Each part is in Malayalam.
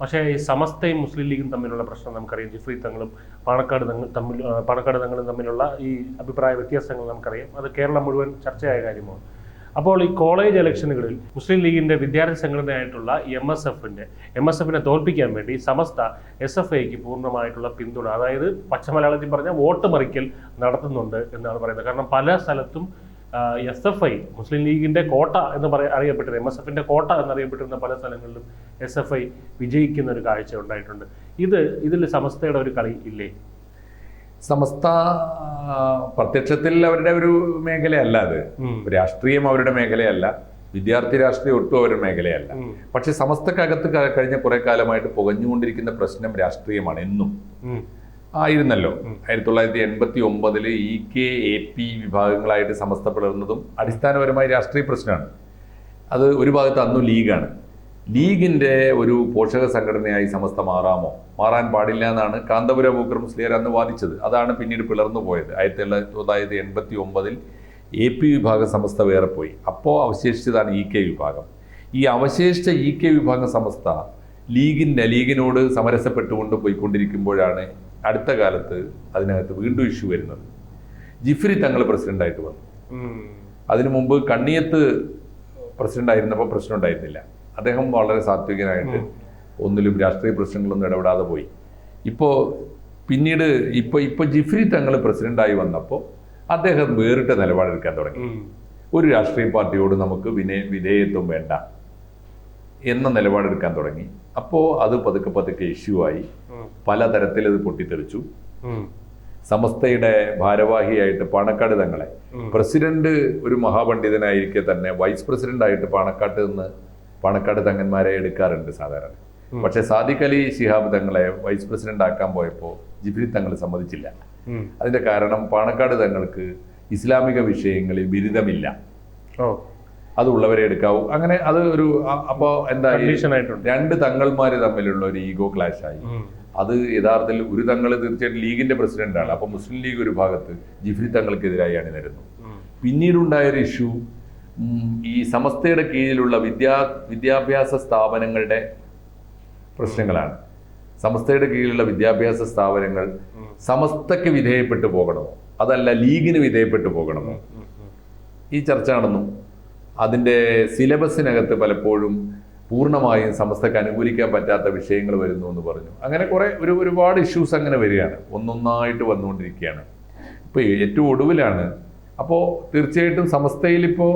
പക്ഷേ ഈ സമസ്തയും മുസ്ലിം ലീഗും തമ്മിലുള്ള പ്രശ്നം നമുക്കറിയാം. ജിഫ്രി തങ്ങളും പാണക്കാട് തമ്മിൽ പാണക്കാട് തങ്ങളും തമ്മിലുള്ള ഈ അഭിപ്രായ വ്യത്യാസങ്ങൾ നമുക്കറിയാം. അത് കേരളം മുഴുവൻ ചർച്ചയായ കാര്യമാണ്. അപ്പോൾ ഈ കോളേജ് ഇലക്ഷനുകളിൽ മുസ്ലിം ലീഗിന്റെ വിദ്യാർത്ഥി സംഘടനയായിട്ടുള്ള എം എസ് എഫിന്റെ എം എസ് എഫിനെ തോൽപ്പിക്കാൻ വേണ്ടി സമസ്ത എസ് എഫ് ഐക്ക് പൂർണമായിട്ടുള്ള പിന്തുണ അതായത് പച്ചമലയാളത്തിൽ പറഞ്ഞാൽ വോട്ട് മറിക്കൽ നടത്തുന്നുണ്ട് എന്നാണ് പറയുന്നത്. കാരണം പല സ്ഥലത്തും എസ് എഫ് ഐ മുസ്ലിം ലീഗിന്റെ കോട്ട എന്ന് പറയാൻ അറിയപ്പെട്ടിരുന്ന. എം എസ് എഫിന്റെ കോട്ട എന്നറിയപ്പെട്ടിരുന്ന പല സ്ഥലങ്ങളിലും എസ് എഫ് ഐ വിജയിക്കുന്ന ഒരു കാഴ്ച ഉണ്ടായിട്ടുണ്ട്. ഇത് ഇതിൽ സമസ്തയുടെ ഒരു കളി ഇല്ലേ? സമസ്ത പ്രത്യക്ഷത്തിൽ അവരുടെ ഒരു മേഖലയല്ല അത്. രാഷ്ട്രീയം അവരുടെ മേഖലയല്ല. വിദ്യാർത്ഥി രാഷ്ട്രീയം ഒട്ടും അവരുടെ മേഖലയല്ല. പക്ഷെ സമസ്തക്കകത്ത് കഴിഞ്ഞ കുറെ കാലമായിട്ട് പുകഞ്ഞുകൊണ്ടിരിക്കുന്ന പ്രശ്നം രാഷ്ട്രീയമാണ് എന്നും. ആയിരുന്നല്ലോ. ആയിരത്തി തൊള്ളായിരത്തി എൺപത്തി ഒമ്പതിൽ ഇ കെ എ പി വിഭാഗങ്ങളായിട്ട് സമസ്ത പിളർന്നതും അടിസ്ഥാനപരമായി രാഷ്ട്രീയ പ്രശ്നമാണ്. അത് ഒരു ഭാഗത്ത് അന്നും ലീഗാണ്. ലീഗിന്റെ ഒരു പോഷക സംഘടനയായി സമസ്ത മാറാമോ? മാറാൻ പാടില്ല എന്നാണ് കാന്തപുര ബൂക്കർ മുസ്ലിയർ അന്ന് വാദിച്ചത്. അതാണ് പിന്നീട് പിളർന്നു പോയത്. ആയിരത്തി തൊള്ളായിരത്തി എൺപത്തി ഒമ്പതിൽ എ പി വിഭാഗം സമസ്ത വേറെ പോയി. അപ്പോൾ അവശേഷിച്ചതാണ് ഇ കെ വിഭാഗം. ഈ അവശേഷിച്ച ഇ കെ വിഭാഗം സമസ്ത ലീഗിന്റെ ലീഗിനോട് സമരസപ്പെട്ടുകൊണ്ട് പോയിക്കൊണ്ടിരിക്കുമ്പോഴാണ് അടുത്ത കാലത്ത് അതിനകത്ത് വീണ്ടും ഇഷ്യൂ വരുന്നത്. ജിഫ്രി തങ്ങൾ പ്രസിഡന്റായിട്ട് വന്നു. അതിനു മുമ്പ് കണ്ണിയത്ത് പ്രസിഡന്റ് ആയിരുന്നപ്പോൾ പ്രശ്നം ഉണ്ടായിരുന്നില്ല അദ്ദേഹം വളരെ സാത്വികനായിട്ട് ഒന്നിലും രാഷ്ട്രീയ പ്രശ്നങ്ങളൊന്നും ഇടപെടാതെ പോയി. ഇപ്പോൾ പിന്നീട് ഇപ്പോൾ ഇപ്പോൾ ജിഫ്രി തങ്ങൾ പ്രസിഡന്റായി വന്നപ്പോൾ അദ്ദേഹം വേറിട്ട നിലപാടെടുക്കാൻ തുടങ്ങി. ഒരു രാഷ്ട്രീയ പാർട്ടിയോട് നമുക്ക് വിനയ വിധേയത്വം വേണ്ട. എന്ന നിലപാടെടുക്കാൻ തുടങ്ങി. അപ്പോ അത് പതുക്കെ പതുക്കെ ഇഷ്യൂ ആയി. പലതരത്തിൽ അത് പൊട്ടിത്തെറിച്ചു. സമസ്തയുടെ ഭാരവാഹിയായിട്ട് പാണക്കാട് തങ്ങളെ. പ്രസിഡന്റ് ഒരു മഹാപണ്ഡിതനായിരിക്കെ തന്നെ വൈസ് പ്രസിഡന്റ് ആയിട്ട് പാണക്കാട്ട് നിന്ന് പാണക്കാട് തങ്ങന്മാരെ എടുക്കാറുണ്ട് സാധാരണ. പക്ഷെ സാദിഖ് അലി ശിഹാബ് തങ്ങളെ വൈസ് പ്രസിഡന്റ് ആക്കാൻ പോയപ്പോൾ ജിബ്രി തങ്ങൾ സമ്മതിച്ചില്ല. അതിന്റെ കാരണം പാണക്കാട് തങ്ങൾക്ക് ഇസ്ലാമിക വിഷയങ്ങളിൽ ബിരുദമില്ല. അതുള്ളവരെ എടുക്കാവൂ. അങ്ങനെ അത് ഒരു അപ്പോ എന്താ രണ്ട് തങ്ങൾമാര് തമ്മിലുള്ള ഒരു ഈഗോ ക്ലാഷ് ആയി. അത് യഥാർത്ഥത്തിൽ ഒരു തങ്ങൾ തീർച്ചയായിട്ടും ലീഗിന്റെ പ്രസിഡന്റാണ് അപ്പൊ മുസ്ലിം ലീഗ് ഒരു ഭാഗത്ത് ജിഫ്രി തങ്ങൾക്കെതിരായി അണിനിരുന്നു. പിന്നീടുണ്ടായ ഒരു ഇഷ്യൂ ഈ സമസ്തയുടെ കീഴിലുള്ള വിദ്യാ വിദ്യാഭ്യാസ സ്ഥാപനങ്ങളുടെ പ്രശ്നങ്ങളാണ്. സമസ്തയുടെ കീഴിലുള്ള വിദ്യാഭ്യാസ സ്ഥാപനങ്ങൾ. സമസ്തയ്ക്ക് വിധേയപ്പെട്ടു പോകണമോ? അതല്ല ലീഗിന് വിധേയപ്പെട്ടു പോകണമോ. ഈ ചർച്ച നടന്നു. അതിന്റെ സിലബസിനകത്ത് പലപ്പോഴും പൂർണമായും സമസ്തക്ക് അനുകൂലിക്കാൻ പറ്റാത്ത വിഷയങ്ങൾ വരുന്നു എന്ന് പറഞ്ഞു. അങ്ങനെ കുറേ ഒരു ഒരുപാട് ഇഷ്യൂസ് അങ്ങനെ വരികയാണ്. ഒന്നൊന്നായിട്ട് വന്നുകൊണ്ടിരിക്കുകയാണ്. ഇപ്പോൾ ഏറ്റവും ഒടുവിലാണ്. അപ്പോൾ തീർച്ചയായിട്ടും സമസ്തയിൽ ഇപ്പോൾ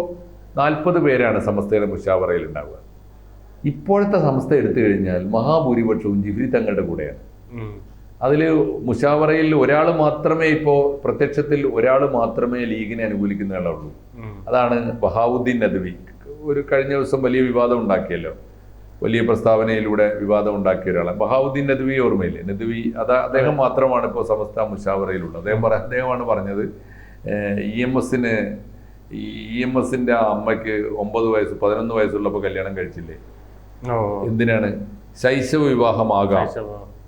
നാൽപ്പത് പേരാണ് സമസ്തയുടെ മുഷാവറയിൽ ഉണ്ടാവുക. ഇപ്പോഴത്തെ സമസ്ത എടുത്തു കഴിഞ്ഞാൽ മഹാഭൂരിപക്ഷവും ജിഫ്രി തങ്ങളുടെ കൂടെയാണ്. അതിൽ മുഷാവറയിൽ ഒരാൾ മാത്രമേ ഇപ്പോൾ പ്രത്യക്ഷത്തിൽ ഒരാൾ മാത്രമേ ലീഗിനെ അനുകൂലിക്കുന്ന ആളുള്ളൂ അതാണ് ബഹാവുദ്ദീൻ നദ്വി. ഒരു കഴിഞ്ഞ ദിവസം വലിയ വിവാദം ഉണ്ടാക്കിയല്ലോ. വലിയ പ്രസ്താവനയിലൂടെ വിവാദം ഉണ്ടാക്കിയ ഒരാളാണ്. ബഹാവുദ്ദീൻ നദ്വി ഓർമ്മയില്ലേ? നദ്വി അത് അദ്ദേഹം മാത്രമാണ് ഇപ്പോൾ സമസ്ത മുഷാവറയിലുള്ളത്. അദ്ദേഹം പറ അദ്ദേഹമാണ് പറഞ്ഞത് ഇ എം എസിന് ഇ എം എസിന്റെ അമ്മയ്ക്ക് ഒമ്പത് വയസ്സ് പതിനൊന്ന് വയസ്സുള്ളപ്പോൾ കല്യാണം കഴിച്ചില്ലേ? എന്തിനാണ്? ശൈശവ വിവാഹമാകാം.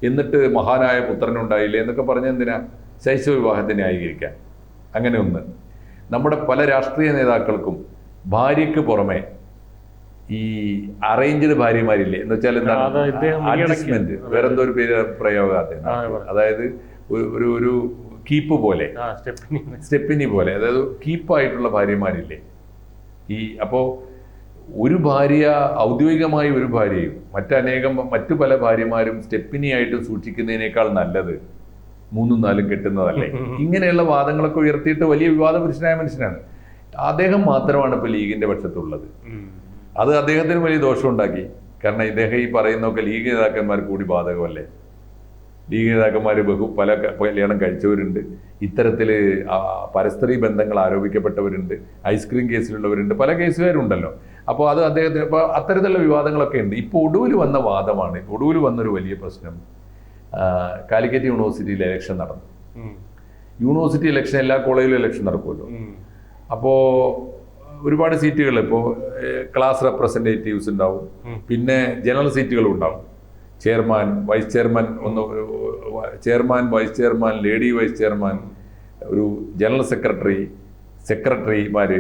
എന്നിട്ട് മഹാനായ പുത്രനുണ്ടായില്ലേ എന്നൊക്കെ പറഞ്ഞ എന്തിനാ? ശൈശവ വിവാഹത്തെ ന്യായീകരിക്കാൻ. അങ്ങനെ ഒന്ന്. നമ്മുടെ പല രാഷ്ട്രീയ നേതാക്കൾക്കും ഭാര്യയ്ക്ക് പുറമെ ഈ അറേഞ്ച്ഡ് ഭാര്യമാരില്ലേ? എന്ന് വെച്ചാൽ എന്താണ്? അഡ്ജസ്റ്റ്മെന്റ്. വേറെന്തോ ഒരു പേര് പ്രയോഗം. അതായത് ഒരു- ഒരു കീപ്പ് പോലെ. സ്റ്റെപ്പിനി. സ്റ്റെപ്പിനി പോലെ. അതായത് കീപ്പായിട്ടുള്ള ഭാര്യമാരില്ലേ? ഈ അപ്പോൾ ഒരു ഭാര്യ ഔദ്യോഗികമായ ഒരു ഭാര്യയും മറ്റനേകം മറ്റു പല ഭാര്യമാരും സ്റ്റെപ്പിനിയായിട്ട് സൂക്ഷിക്കുന്നതിനേക്കാൾ നല്ലത് മൂന്നും നാലും കെട്ടുന്നതല്ലേ? ഇങ്ങനെയുള്ള വാദങ്ങളൊക്കെ ഉയർത്തിയിട്ട് വലിയ വിവാദ പുരുഷനായ മനുഷ്യനാണ്. അദ്ദേഹം മാത്രമാണ് ഇപ്പോൾ ലീഗിന്റെ പക്ഷത്തുള്ളത്. അത് അദ്ദേഹത്തിന് വലിയ ദോഷം ഉണ്ടാക്കി കാരണം ഇദ്ദേഹം ഈ പറയുന്നൊക്കെ ലീഗ് നേതാക്കന്മാർ കൂടി ബാധകമല്ലേ? ലീഗ് നേതാക്കന്മാർ ബഹു പല കല്യാണം കഴിച്ചവരുണ്ട്. ഇത്തരത്തിൽ പരസ്ത്രീ ബന്ധങ്ങൾ ആരോപിക്കപ്പെട്ടവരുണ്ട്. ഐസ്ക്രീം കേസിലുള്ളവരുണ്ട്. പല കേസുകാരുണ്ടല്ലോ. അപ്പോൾ അത് അദ്ദേഹത്തിന് ഇപ്പോൾ അത്തരത്തിലുള്ള വിവാദങ്ങളൊക്കെ ഉണ്ട്. ഇപ്പോൾ ഒടുവിൽ വന്ന വാദമാണ് ഇപ്പോൾ ഒടുവിൽ വന്നൊരു വലിയ പ്രശ്നം കാലിക്കറ്റ് യൂണിവേഴ്സിറ്റിയിൽ ഇലക്ഷൻ നടന്നു. യൂണിവേഴ്സിറ്റി ഇലക്ഷൻ എല്ലാ കോളേജിലും ഇലക്ഷൻ നടക്കുമല്ലോ. അപ്പോൾ ഒരുപാട് സീറ്റുകൾ ഇപ്പോൾ ക്ലാസ് റെപ്രസെന്റേറ്റീവ്സ് ഉണ്ടാവും. പിന്നെ ജനറൽ സീറ്റുകളും ഉണ്ടാവും. ചെയർമാൻ വൈസ് ചെയർമാൻ ഒന്ന് chairman vice chairman lady vice chairman ഒരു ജനറൽ സെക്രട്ടറി സെക്രട്ടറിമാർ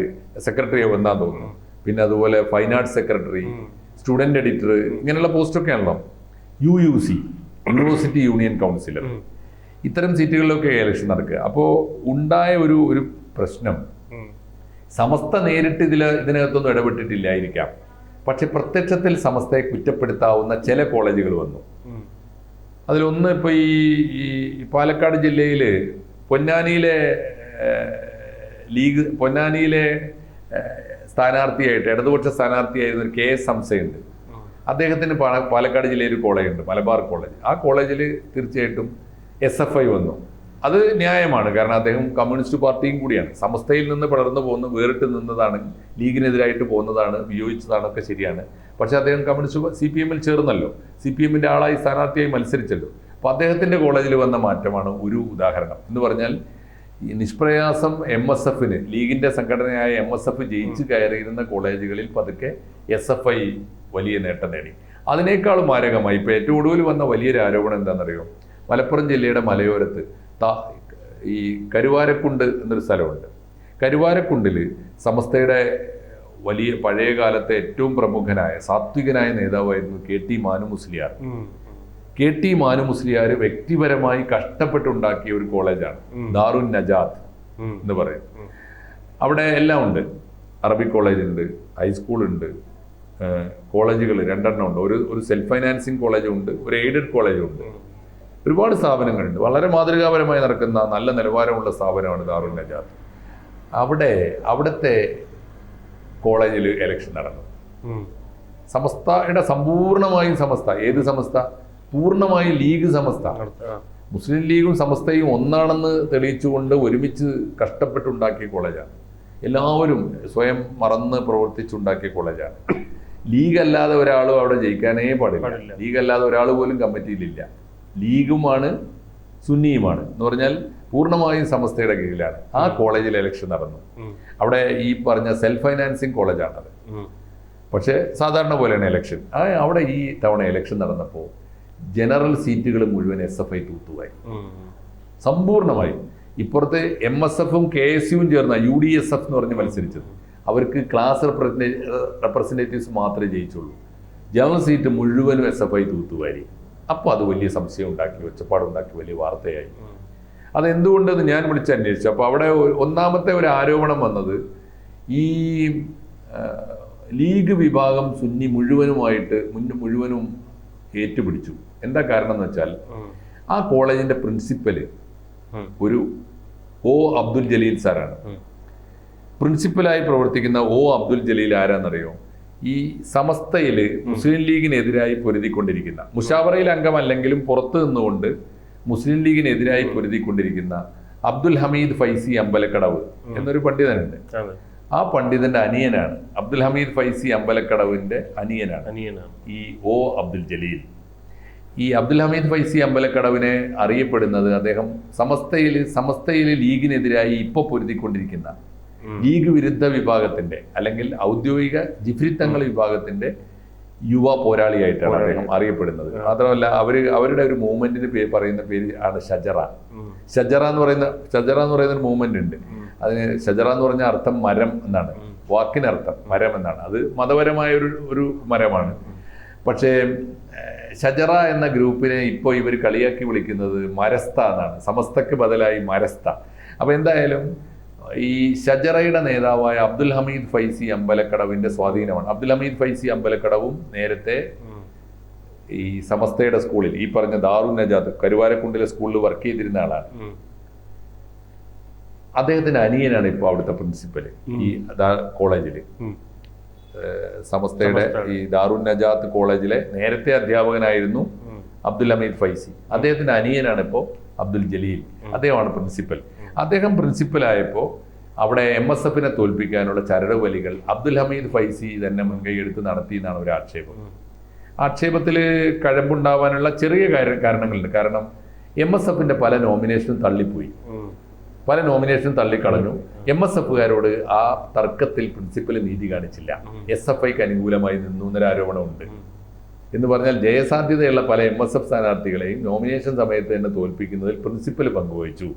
സെക്രട്ടറി വന്നാൻ തോന്നുന്നു. പിന്നെ അതുപോലെ fine arts secretary student editor ഇങ്ങനെയുള്ള പോസ്റ്റൊക്കെ ആണല്ലോ. U U C university union councillor ഇത്തരം സീറ്റുകളിലൊക്കെ ഇലക്ഷൻ നടക്കുക. അപ്പോൾ ഉണ്ടായ ഒരു ഒരു പ്രശ്നം. സമസ്ത നേരിട്ട് ഇതിൽ ഇതിനകത്തൊന്നും ഇടപെട്ടിട്ടില്ലായിരിക്കാം. പക്ഷെ പ്രത്യക്ഷത്തിൽ സമസ്തയെ കുറ്റപ്പെടുത്താവുന്ന ചില കോളേജുകൾ വന്നു. അതിലൊന്ന് ഇപ്പോൾ ഈ ഈ പാലക്കാട് ജില്ലയിൽ പൊന്നാനിയിലെ ലീഗ് പൊന്നാനിയിലെ സ്ഥാനാർത്ഥിയായിട്ട് ഇടതുപക്ഷ സ്ഥാനാർത്ഥിയായിരുന്ന ഒരു കെ എസ് സംശയുണ്ട്. അദ്ദേഹത്തിന് പാലക്കാട് ജില്ലയിൽ ഒരു കോളേജ് ഉണ്ട് മലബാർ കോളേജ്. ആ കോളേജിൽ തീർച്ചയായിട്ടും എസ് എഫ് ഐ വന്നു. അത് ന്യായമാണ് കാരണം അദ്ദേഹം കമ്മ്യൂണിസ്റ്റ് പാർട്ടിയും കൂടിയാണ്. സമസ്തയിൽ നിന്ന് പടർന്നു പോകുന്ന വേറിട്ട് നിന്നതാണ് ലീഗിനെതിരായിട്ട് പോകുന്നതാണ് വിയോജിച്ചതാണ് ഒക്കെ ശരിയാണ്. പക്ഷേ അദ്ദേഹം കമ്മ്യൂണിസ്റ്റ് സി പി എമ്മിൽ ചേർന്നല്ലോ. സി പി എമ്മിന്റെ ആളായി സ്ഥാനാർത്ഥിയായി മത്സരിച്ചല്ലോ. അപ്പോൾ അദ്ദേഹത്തിന്റെ കോളേജിൽ വന്ന മാറ്റമാണ് ഒരു ഉദാഹരണം. എന്ന് പറഞ്ഞാൽ നിഷ്പ്രയാസം എം എസ് എഫിന് ലീഗിന്റെ സംഘടനയായ എം എസ് എഫ് ജയിച്ച് കയറിയിരുന്ന കോളേജുകളിൽ പതുക്കെ എസ് എഫ് ഐ വലിയ നേട്ടം നേടി. അതിനേക്കാൾ മാരകമായി ഇപ്പോൾ ഏറ്റവും ഒടുവിൽ വന്ന വലിയൊരു ആരോപണം എന്താണെന്നറിയോ? മലപ്പുറം ജില്ലയുടെ മലയോരത്ത് ഈ കരുവാരക്കുണ്ട് എന്നൊരു സ്ഥലമുണ്ട്. കരുവാരക്കുണ്ടിൽ സമസ്തയുടെ വലിയ പഴയ കാലത്തെ ഏറ്റവും പ്രമുഖനായ സാത്വികനായ നേതാവായിരുന്നു K T Manu Musliyar. K T Manu Musliyar വ്യക്തിപരമായി കഷ്ടപ്പെട്ടുണ്ടാക്കിയ ഒരു കോളേജാണ്. ദാറുൻ നജാത്ത് എന്ന് പറയും. അവിടെ എല്ലാം ഉണ്ട്. അറബി കോളേജ് ഉണ്ട് ഹൈസ്കൂൾ ഉണ്ട് കോളേജുകൾ രണ്ടെണ്ണം ഉണ്ട്. ഒരു ഒരു സെൽഫ് ഫൈനാൻസിങ് കോളേജും ഉണ്ട് ഒരു എയ്ഡഡ് കോളേജും ഉണ്ട്. ഒരുപാട് സ്ഥാപനങ്ങളുണ്ട്. വളരെ മാതൃകാപരമായി നടക്കുന്ന നല്ല നിലവാരമുള്ള സ്ഥാപനമാണ് ദാറുൽ നജാത്ത് അവിടെ അവിടുത്തെ കോളേജിൽ എലക്ഷൻ നടന്നു. സമസ്തയുടെ സമ്പൂർണമായും സമസ്ത. ഏത് സമസ്ത? പൂർണമായും ലീഗ് സമസ്ത. മുസ്ലിം ലീഗും സമസ്തയും ഒന്നാണെന്ന് തെളിയിച്ചുകൊണ്ട് ഒരുമിച്ച് കഷ്ടപ്പെട്ടുണ്ടാക്കിയ കോളേജാണ്. എല്ലാവരും സ്വയം മറന്ന് പ്രവർത്തിച്ചുണ്ടാക്കിയ കോളേജാണ്. ലീഗ് അല്ലാതെ ഒരാളും അവിടെ ജയിക്കാനേ പാടില്ല. ലീഗ് അല്ലാതെ ഒരാൾ പോലും കമ്മിറ്റിയിലില്ല. ലീഗുമാണ് സുന്നിയുമാണ്. എന്ന് പറഞ്ഞാൽ പൂർണമായും സമസ്തയുടെ കീഴിലാണ്. ആ കോളേജിൽ ഇലക്ഷൻ നടന്നു. അവിടെ ഈ പറഞ്ഞ സെൽഫ് ഫൈനാൻസിങ് കോളേജാണത്. പക്ഷേ സാധാരണ പോലെയാണ് ഇലക്ഷൻ ആ അവിടെ ഈ തവണ ഇലക്ഷൻ നടന്നപ്പോൾ ജനറൽ സീറ്റുകൾ മുഴുവൻ എസ് എഫ് ഐ തൂത്തുവായി. സമ്പൂർണമായി ഇപ്പുറത്ത് എം എസ് എഫും കെ എസ് യുവും ചേർന്ന യു ഡി എസ് എഫ് എന്ന് പറഞ്ഞ് മത്സരിച്ചത്. അവർക്ക് ക്ലാസ് റെപ്രസെന്റേറ്റീവ്സ് മാത്രമേ ജയിച്ചുള്ളൂ. ജനറൽ സീറ്റ് മുഴുവനും എസ് എഫ് ഐ തൂത്തുവാരി. അപ്പോൾ അത് വലിയ സംശയം ഉണ്ടാക്കി ഒച്ചപ്പാടുണ്ടാക്കി വലിയ വാർത്തയായി. അതെന്തുകൊണ്ടെന്ന് ഞാൻ വിളിച്ച് അന്വേഷിച്ചു. അപ്പോൾ അവിടെ ഒന്നാമത്തെ ഒരു ആരോപണം വന്നത് ഈ ലീഗ് വിഭാഗം സുന്നി മുഴുവനുമായിട്ട് മുൻ മുഴുവനും ഏറ്റുപിടിച്ചു. എന്താ കാരണം എന്ന് വെച്ചാൽ ആ. കോളേജിന്റെ പ്രിൻസിപ്പൽ ഒരു ഒ അബ്ദുൽ ജലീൽ സാറാണ്. പ്രിൻസിപ്പലായി പ്രവർത്തിക്കുന്ന ഒ അബ്ദുൽ ജലീൽ ആരാന്നറിയോ? ഈ സമസ്തയിൽ മുസ്ലിം ലീഗിനെതിരായി പൊരുതിക്കൊണ്ടിരിക്കുന്ന മുഷാവറയിൽ അംഗമല്ലെങ്കിലും പുറത്തു നിന്നുകൊണ്ട് മുസ്ലിം ലീഗിനെതിരായി പൊരുതിക്കൊണ്ടിരിക്കുന്ന അബ്ദുൽ ഹമീദ് ഫൈസി അമ്പലക്കടവ് എന്നൊരു പണ്ഡിതനുണ്ട്. ആ പണ്ഡിതന്റെ അനിയനാണ്. അബ്ദുൽ ഹമീദ് ഫൈസി അമ്പലക്കടവിന്റെ അനിയനാണ്. അനിയനാണ്. ഈ ഒ അബ്ദുൽ ജലീൽ. ഈ അബ്ദുൽ ഹമീദ് ഫൈസി അമ്പലക്കടവിനെ അറിയപ്പെടുന്നത് അദ്ദേഹം സമസ്തയിൽ സമസ്തയിൽ ലീഗിനെതിരായി ഇപ്പോൾ പൊരുതിക്കൊണ്ടിരിക്കുന്ന ലീഗ് വിരുദ്ധ വിഭാഗത്തിന്റെ അല്ലെങ്കിൽ ഔദ്യോഗിക ജിഫ്രിത്തങ്ങൾ വിഭാഗത്തിന്റെ യുവ പോരാളിയായിട്ടാണ് അദ്ദേഹം അറിയപ്പെടുന്നത്. മാത്രമല്ല അവർ അവരുടെ ഒരു മൂവ്മെന്റിന് പേര് പറയുന്ന പേര് ആണ് ഷജറ. ഷജറ എന്ന് പറയുന്ന ഷജറ എന്ന് പറയുന്ന ഒരു മൂവ്മെന്റ് ഉണ്ട്. അതിന് ഷജറ എന്ന് പറഞ്ഞ അർത്ഥം മരം എന്നാണ്. വാക്കിനർത്ഥം മരം എന്നാണ്. അത് മതപരമായ ഒരു ഒരു മരമാണ്. പക്ഷേ ഷജറ എന്ന ഗ്രൂപ്പിനെ ഇപ്പോൾ ഇവർ കളിയാക്കി വിളിക്കുന്നത് മരസ്ത എന്നാണ്. സമസ്തക്ക് ബദലായി മരസ്ത. അപ്പോൾ എന്തായാലും ഈ ഷജറയുടെ നേതാവായ അബ്ദുൽ ഹമീദ് ഫൈസി അമ്പലക്കടവിന്റെ സ്വാധീനമാണ്. അബ്ദുൽ ഹമീദ് ഫൈസി അമ്പലക്കടവും നേരത്തെ ഈ സമസ്തയുടെ സ്കൂളിൽ ഈ പറഞ്ഞ ദാറു നജാത്ത് കരുവാരക്കുണ്ടിലെ സ്കൂളിൽ വർക്ക് ചെയ്തിരുന്ന ആളാണ്. അദ്ദേഹത്തിന്റെ അനിയനാണ് ഇപ്പോൾ അവിടുത്തെ പ്രിൻസിപ്പൽ ഈ കോളേജിൽ. കോളേജിൽ സമസ്തയുടെ ഈ ദാറുൻ നജാത്ത് കോളേജിലെ നേരത്തെ അധ്യാപകനായിരുന്നു അബ്ദുൽ ഹമീദ് ഫൈസി. അദ്ദേഹത്തിന്റെ അനിയനാണ് ഇപ്പോൾ അബ്ദുൽ ജലീൽ. അദ്ദേഹമാണ് പ്രിൻസിപ്പൽ. അദ്ദേഹം പ്രിൻസിപ്പലായപ്പോൾ അവിടെ എം എസ് എഫിനെ തോൽപ്പിക്കാനുള്ള ചരട് വലികൾ അബ്ദുൽ ഹമീദ് ഫൈസി തന്നെ മുൻകൈയെടുത്ത് നടത്തി എന്നാണ് ഒരു ആക്ഷേപം. ആക്ഷേപത്തിൽ കഴമ്പുണ്ടാവാനുള്ള ചെറിയ കാര്യ- കാരണങ്ങളുണ്ട്. കാരണം എം എസ് എഫിന്റെ പല നോമിനേഷനും തള്ളിപ്പോയി. പല നോമിനേഷനും തള്ളിക്കളഞ്ഞു. എം എസ് എഫുകാരോട് ആ തർക്കത്തിൽ പ്രിൻസിപ്പൽ നീതി കാണിച്ചില്ല. എസ് എഫ് ഐക്ക് അനുകൂലമായി നിന്നു എന്നൊരു ആരോപണമുണ്ട് എന്ന് പറഞ്ഞാൽ ജയസാധ്യതയുള്ള പല എം എസ് എഫ് സ്ഥാനാർത്ഥികളെയും നോമിനേഷൻ സമയത്ത് തന്നെ തോൽപ്പിക്കുന്നതിൽ പ്രിൻസിപ്പൽ പങ്കുവഹിച്ചു.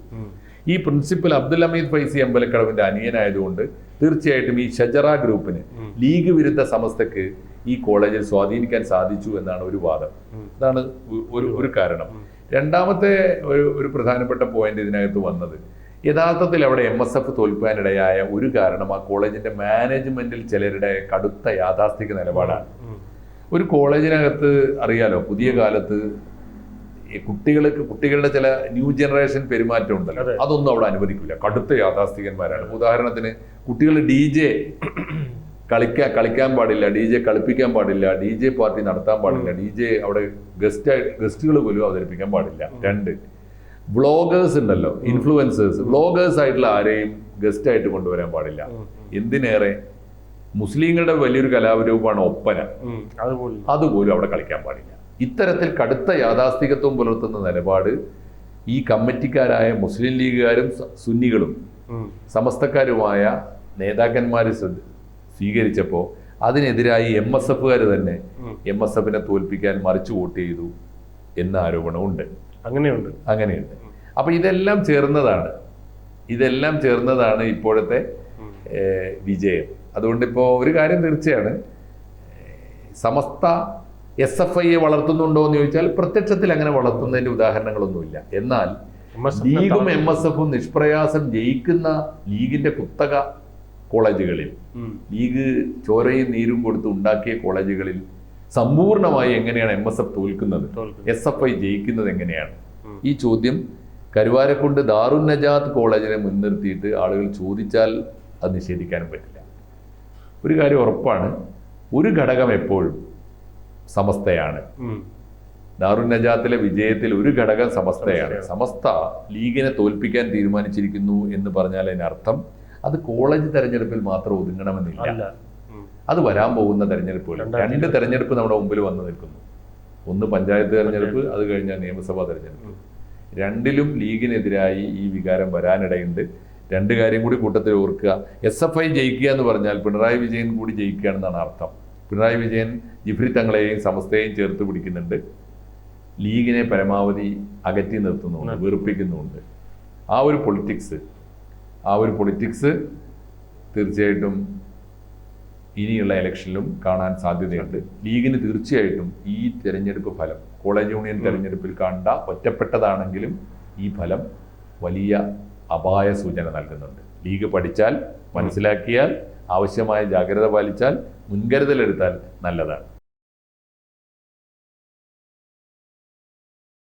ഈ പ്രിൻസിപ്പൽ അബ്ദുൽ അമീദ് ഫൈസി അമ്പലക്കടവിന്റെ അനിയനായതുകൊണ്ട് തീർച്ചയായിട്ടും ഈ ഷജറ ഗ്രൂപ്പിന് ലീഗ് വിരുദ്ധ സമസ്തക്ക് ഈ കോളേജിൽ സ്വാധീനിക്കാൻ സാധിച്ചു എന്നാണ് ഒരു വാദം. അതാണ് ഒരു ഒരു കാരണം. രണ്ടാമത്തെ ഒരു ഒരു പ്രധാനപ്പെട്ട പോയിന്റ് ഇതിനകത്ത് വന്നത്. യഥാർത്ഥത്തിൽ അവിടെ എം എസ് എഫ് തോൽക്കാനിടയായ ഒരു കാരണം ആ കോളേജിന്റെ മാനേജ്മെന്റിൽ ചിലരുടെ കടുത്ത യാഥാസ്ഥിക നിലപാടാണ്. ഒരു കോളേജിനകത്ത് അറിയാലോ പുതിയ കാലത്ത് ഈ കുട്ടികൾക്ക് കുട്ടികളുടെ ചില ന്യൂ ജനറേഷൻ പെരുമാറ്റം ഉണ്ടല്ലോ അതൊന്നും അവിടെ അനുവദിക്കില്ല. കടുത്ത യാഥാസ്ഥികന്മാരാണ് ഉദാഹരണത്തിന് കുട്ടികൾ ഡി ജെ കളിക്കാൻ കളിക്കാൻ പാടില്ല ഡി ജെ കളിപ്പിക്കാൻ പാടില്ല ഡി ജെ പാർട്ടി നടത്താൻ പാടില്ല ഡി ജെ അവിടെ ഗസ്റ്റ് ഗസ്റ്റുകൾ പോലും അവതരിപ്പിക്കാൻ പാടില്ല. രണ്ട് വ്ളോഗേഴ്സ് ഉണ്ടല്ലോ ഇൻഫ്ലുവൻസേഴ്സ് വ്ളോഗേഴ്സ് ആയിട്ടുള്ള ആരെയും ഗസ്റ്റ് ആയിട്ട് കൊണ്ടുവരാൻ പാടില്ല. എന്തിനേറെ മുസ്ലിങ്ങളുടെ വലിയൊരു കലാരൂപമാണ് ഒപ്പന. അതുപോലെ അവിടെ കളിക്കാൻ പാടില്ല ഇത്തരത്തിൽ കടുത്ത യാഥാസ്ഥികത്വം പുലർത്തുന്ന നിലപാട് ഈ കമ്മിറ്റിക്കാരായ മുസ്ലിം ലീഗുകാരും സുന്നികളും. സമസ്തക്കാരുമായ നേതാക്കന്മാർ സ്വീകരിച്ചപ്പോൾ അതിനെതിരായി എം എസ് എഫുകാർ തന്നെ. എം എസ് എഫിനെ തോൽപ്പിക്കാൻ മറിച്ചു വോട്ട് ചെയ്തു എന്ന ആരോപണമുണ്ട് അങ്ങനെയുണ്ട്. അങ്ങനെയുണ്ട്. അപ്പൊ ഇതെല്ലാം ചേർന്നതാണ്. ഇതെല്ലാം ചേർന്നതാണ് ഇപ്പോഴത്തെ വിജയം. അതുകൊണ്ട് ഇപ്പോൾ ഒരു കാര്യം തീർച്ചയാണ്. സമസ്ത എസ് എഫ് ഐയെ വളർത്തുന്നുണ്ടോ എന്ന് ചോദിച്ചാൽ പ്രത്യക്ഷത്തിൽ അങ്ങനെ വളർത്തുന്നതിന്റെ ഉദാഹരണങ്ങളൊന്നുമില്ല. എന്നാൽ ലീഗും എം എസ് എഫും നിഷ്പ്രയാസം ജയിക്കുന്ന ലീഗിന്റെ കുത്തക കോളേജുകളിൽ ലീഗ് ചോരയും നീരും കൊടുത്ത് ഉണ്ടാക്കിയ കോളേജുകളിൽ സമ്പൂർണമായി എങ്ങനെയാണ് എം എസ് എഫ് തോൽക്കുന്നത്. എസ് എഫ് ഐ ജയിക്കുന്നത് എങ്ങനെയാണ്? ഈ ചോദ്യം കരുവാരക്കുണ്ട് ദാറുൻ നജാത്ത് കോളേജിനെ മുൻനിർത്തിയിട്ട് ആളുകൾ ചോദിച്ചാൽ അത് നിഷേധിക്കാനും പറ്റില്ല. ഒരു കാര്യം ഉറപ്പാണ് ഒരു ഘടകം എപ്പോഴും സമസ്തയാണ്. ദാറു ദാറുൻ നജാത്തിലെ വിജയത്തിൽ ഒരു ഘടകം സമസ്തയാണ്. സമസ്ത ലീഗിനെ തോൽപ്പിക്കാൻ തീരുമാനിച്ചിരിക്കുന്നു എന്ന് പറഞ്ഞാൽ അതിനർത്ഥം അത് കോളേജ് തെരഞ്ഞെടുപ്പിൽ മാത്രം ഒതുങ്ങണമെന്നില്ല. അത് വരാൻ പോകുന്ന തെരഞ്ഞെടുപ്പുകൾ രണ്ട് തെരഞ്ഞെടുപ്പ് നമ്മുടെ മുമ്പിൽ വന്നു നിൽക്കുന്നു. ഒന്ന് പഞ്ചായത്ത് തെരഞ്ഞെടുപ്പ് അത് കഴിഞ്ഞാൽ നിയമസഭാ തെരഞ്ഞെടുപ്പ്. രണ്ടിലും ലീഗിനെതിരായി ഈ വികാരം വരാനിടയുണ്ട്. രണ്ട് കാര്യം കൂടി കൂട്ടത്തിൽ ഓർക്കുക. എസ് എഫ് ഐ ജയിക്കുക എന്ന് പറഞ്ഞാൽ പിണറായി വിജയൻ കൂടി ജയിക്കുകയാണെന്നാണ് അർത്ഥം. പിണറായി വിജയൻ ജിഫ്രി തങ്ങളെയും സമസ്തയെയും ചേർത്ത് പിടിക്കുന്നുണ്ട്. ലീഗിനെ പരമാവധി അകറ്റി നിർത്തുന്നുണ്ട്. വെറുപ്പിക്കുന്നുണ്ട്. ആ ഒരു പൊളിറ്റിക്സ് ആ ഒരു പൊളിറ്റിക്സ് തീർച്ചയായിട്ടും ഇനിയുള്ള ഇലക്ഷനിലും കാണാൻ സാധ്യതയുണ്ട്. ലീഗിന് തീർച്ചയായിട്ടും ഈ തെരഞ്ഞെടുപ്പ് ഫലം കോളേജ് യൂണിയൻ തെരഞ്ഞെടുപ്പിൽ കണ്ട ഒറ്റപ്പെട്ടതാണെങ്കിലും ഈ ഫലം വലിയ അപായ സൂചന നൽകുന്നുണ്ട്. ലീഗ് പഠിച്ചാൽ മനസ്സിലാക്കിയാൽ ആവശ്യമായ ജാഗ്രത പാലിച്ചാൽ മുൻകരുതലെടുത്താൽ നല്ലതാണ്.